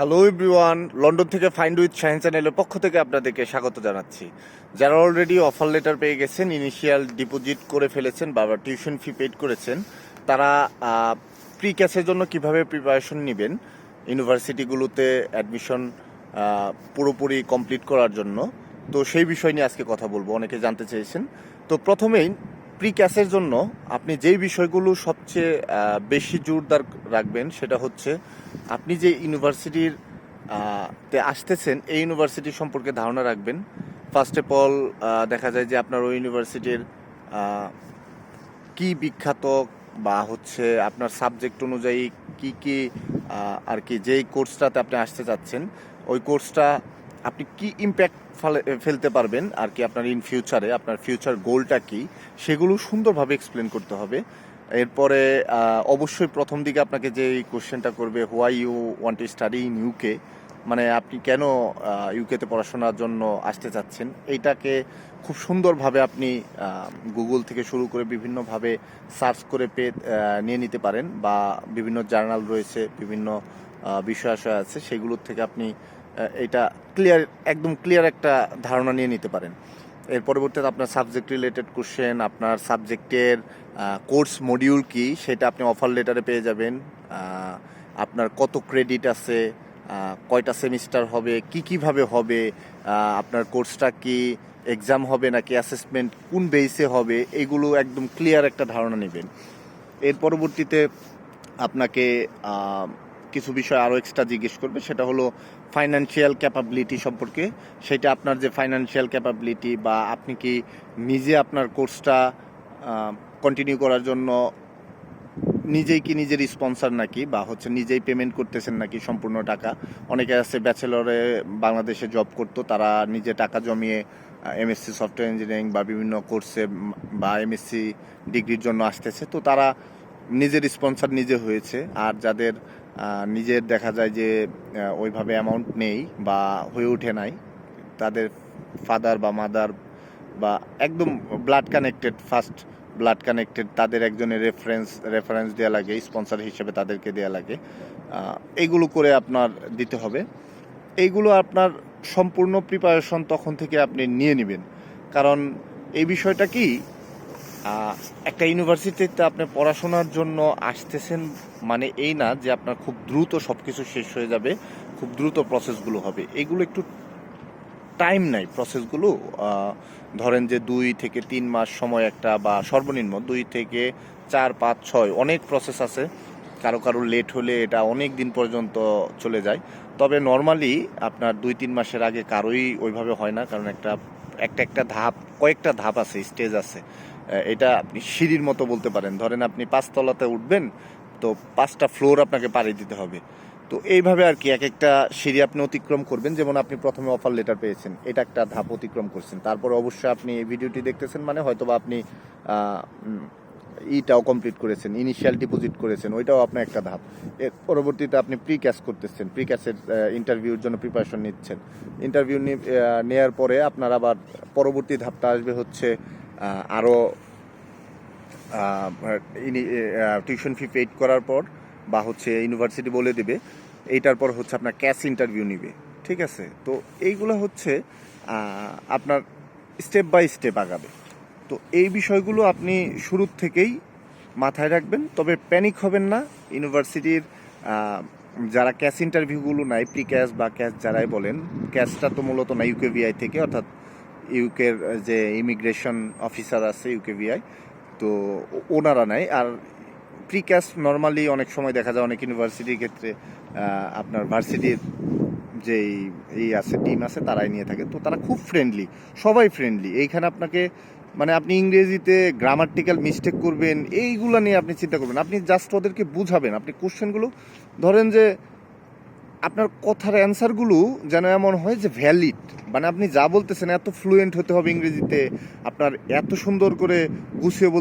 Hello everyone London থেকে find with Shahin চ্যানেলের পক্ষ থেকে আপনাদেরকে স্বাগত জানাচ্ছি। যারা অলরেডি অফার লেটার পেয়ে গেছেন ইনিশিয়াল ডিপোজিট করে ফেলেছেন বা টিউশন ফি পেড করেছেন, তারা প্রি ক্যাশের জন্য কীভাবে প্রিপারেশন নেবেন? ইউনিভার্সিটিগুলোতে অ্যাডমিশন পুরোপুরি কমপ্লিট করার জন্য। তো সেই বিষয় নিয়ে আজকে কথা বলব, অনেকে জানতে চেয়েছেন। তো প্রথমেই প্রি ক্যাশের জন্য আপনি যেই বিষয়গুলো সবচেয়ে বেশি জোরদার রাখবেন সেটা হচ্ছে আপনি যে ইউনিভার্সিটির তে আসতেছেন, এই ইউনিভার্সিটি সম্পর্কে ধারণা রাখবেন। ফার্স্ট অফ অল দেখা যায় যে আপনার ওই ইউনিভার্সিটির কি বিখ্যাত বা হচ্ছে আপনার সাবজেক্ট অনুযায়ী কি কি আর কি যেই কোর্সটাতে আপনি আসতে চাচ্ছেন, ওই কোর্সটা আপনি কি ইম্প্যাক্ট ফেলতে পারবেন আর কি আপনার ইন ফিউচারে আপনার ফিউচার গোলটা কি সেগুলো সুন্দরভাবে এক্সপ্লেন করতে হবে। এরপরে অবশ্যই প্রথম দিকে আপনাকে যে কোশ্চেনটা করবে why you want to study in UK মানে আপনি কেন ইউকেতে পড়াশোনার জন্য আসতে চাচ্ছেন এইটাকে খুব সুন্দরভাবে আপনি গুগল থেকে শুরু করে বিভিন্নভাবে সার্চ করে আহ, নিয়ে নিতে পারেন বা বিভিন্ন জার্নাল রয়েছে বিভিন্ন বিষয় আছে সেগুলোর থেকে আপনি এটা ক্লিয়ার একদম ক্লিয়ার একটা ধারণা নিয়ে নিতে পারেন। এর পরবর্তীতে আপনার সাবজেক্ট রিলেটেড কোশ্চেন আপনার সাবজেক্টের কোর্স মডিউল কি, সেটা আপনি অফার লেটারে পেয়ে যাবেন। আপনার কত ক্রেডিট আছে কয়টা সেমিস্টার হবে, কি কীভাবে হবে আপনার কোর্সটা কি এক্সাম হবে নাকি অ্যাসেসমেন্ট কোন বেসে হবে, এগুলো একদম ক্লিয়ার একটা ধারণা নেবেন। এর পরবর্তীতে আপনাকে কিছু বিষয় আরও এক্সট্রা জিজ্ঞেস করবে, সেটা হলো ফাইনান্সিয়াল ক্যাপাবিলিটি সম্পর্কে। সেটা আপনার যে ফাইনান্সিয়াল ক্যাপাবিলিটি বা আপনি কি নিজে আপনার কোর্সটা কন্টিনিউ করার জন্য নিজেই কি নিজের স্পন্সর নাকি বা হচ্ছে নিজেই পেমেন্ট করতেছেন নাকি সম্পূর্ণ টাকা? অনেকে আছে ব্যাচেলরে বাংলাদেশে জব করতো, তারা নিজে টাকা জমিয়ে এমএসসি সফটওয়্যার ইঞ্জিনিয়ারিং বা বিভিন্ন কোর্সে বা এমএসসি ডিগ্রির জন্য আসতেছে। তো তারা নিজের স্পন্সর নিজে হয়েছে। আর যাদের নিজের দেখা যায় যে ওইভাবে অ্যামাউন্ট নেই বা হয়ে ওঠে নাই। তাদের ফাদার বা মাদার বা একদম blood connected first blood connected তাদের একজনের রেফারেন্স রেফারেন্স দেওয়া লাগে স্পন্সর হিসেবে তাদেরকে দেওয়া লাগে। এইগুলো করে আপনার দিতে হবে। এইগুলো আপনার সম্পূর্ণ প্রিপারেশন তখন থেকে আপনি নিয়ে নেবেন। কারণ এই বিষয়টা কি একটা ইউনিভার্সিটিতে আপনি পড়াশোনার জন্য আসতেছেন মানে এই না যে আপনার খুব দ্রুত সব কিছু শেষ হয়ে যাবে, খুব দ্রুত প্রসেসগুলো হবে। এগুলো একটু টাইম নাই প্রসেসগুলো ধরেন যে দুই থেকে তিন মাস সময় একটা বা সর্বনিম্ন দুই থেকে চার, পাঁচ, ছয় অনেক প্রসেস আছে। কারও কারও লেট হলে এটা অনেক দিন পর্যন্ত চলে যায়। তবে নর্মালি আপনার দুই, তিন মাসের আগে কারোই ওইভাবে হয় না। কারণ একটা একটা একটা ধাপ, কয়েকটা ধাপ আছে স্টেজ আছে। এটা আপনি সিঁড়ির মতো বলতে পারেন। ধরেন আপনি পাঁচতলাতে উঠবেন, তো পাঁচটা ফ্লোর আপনাকে পাড়ি দিতে হবে। তো এইভাবে আর কি এক একটা সিঁড়ি আপনি অতিক্রম করবেন, যেমন আপনি প্রথমে অফার লেটার পেয়েছেন, এটা একটা ধাপ অতিক্রম করছেন। তারপর অবশ্যই আপনি এই ভিডিওটি দেখতেছেন মানে হয়তোবা আপনি ইটাও কমপ্লিট করেছেন ইনিশিয়াল ডিপোজিট করেছেন, ওইটাও আপনার একটা ধাপ। এর পরবর্তীতে আপনি প্রি ক্যাশ করতেছেন প্রি ক্যাশের ইন্টারভিউর জন্য প্রিপারেশন নিচ্ছেন। ইন্টারভিউ নেওয়ার পরে আপনার আবার পরবর্তী ধাপটা আসবে হচ্ছে আরও টিউশন ফি পেড করার পর বা হচ্ছে ইউনিভার্সিটি বলে দেবে, এইটার পর হচ্ছে আপনার ক্যাশ ইন্টারভিউ নিবে, ঠিক আছে? তো এইগুলো হচ্ছে আপনার স্টেপ বাই স্টেপ আগাবে। তো এই বিষয়গুলো আপনি শুরুর থেকেই মাথায় রাখবেন, তবে প্যানিক হবেন না ইউনিভার্সিটির যারা ক্যাশ ইন্টারভিউগুলো নাই প্রি ক্যাশ বা ক্যাশ যারাই বলেন ক্যাশটা তো মূলত না ইউকেভিআই থেকে, অর্থাৎ ইউকের যে ইমিগ্রেশন অফিসার আছে ইউকে ইউকেভিআই তো ওনারা নাই। আর প্রি ক্যাশ নর্মালি অনেক সময় দেখা যায় অনেক ইউনিভার্সিটির ক্ষেত্রে আপনার ভার্সিটির যেই এই আছে টিম আছে, তারাই নিয়ে থাকে। তো তারা খুব ফ্রেন্ডলি সবাই ফ্রেন্ডলি এইখানে আপনাকে মানে আপনি ইংরেজিতে গ্রামাটিক্যাল মিস্টেক করবেন, এইগুলো নিয়ে আপনি চিন্তা করবেন আপনি জাস্ট ওদেরকে বুঝাবেন। আপনি কোশ্চেনগুলো ধরেন যে আপনার কথার অ্যান্সারগুলো যেন এমন হয় যে ভ্যালিড মানে আপনি যা বলতেছেন, এত ফ্লুয়েন্ট হতে হবে ইংরেজিতে, আপনার এত সুন্দর করে গুছিয়ে বলতে